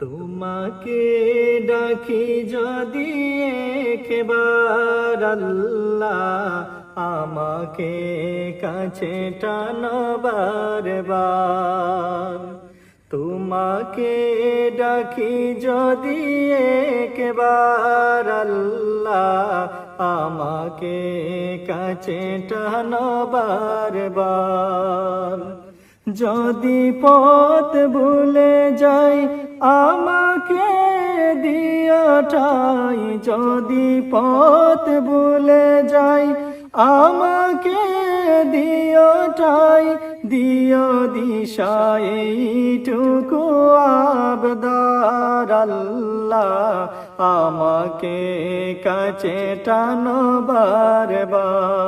তোমাকে ডাকি যদি একবার আল্লাহ আমাকে কাছে টানবার বার। তোমাকে ডাকি যদি একবার আল্লাহ আমাকে কাছে টানবার বার। যদি পথ ভুলে যাই, আমাকে দিয়াটাই যদি পথ ভুলে যাই, আমাকে দিয়টাই দিয় দিশা এইটুকু আবদার আল্লাহ আমাকে কাছে টানবার বার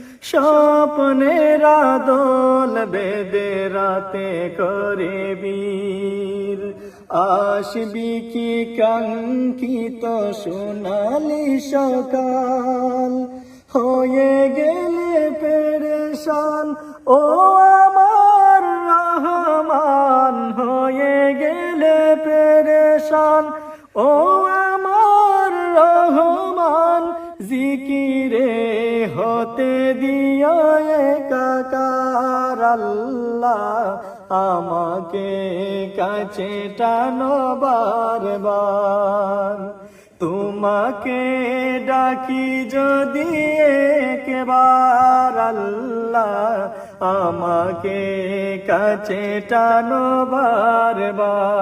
স্বপ্নের আদল বেদে রাতে করে বীর আসবি কি কাঙ্কিত সোনালি সকাল? হয়ে গেলে পেরেশান, ও আমার রহমান। হয়ে গেলে পেরেশান, ও জিকিরে হতে দিও একাকার আল্লাহ, আমাকে কাছে টানো বারবার। তোমাকে ডাকি যদি একবার আল্লাহ, আমাকে কাছে টানো বারবার।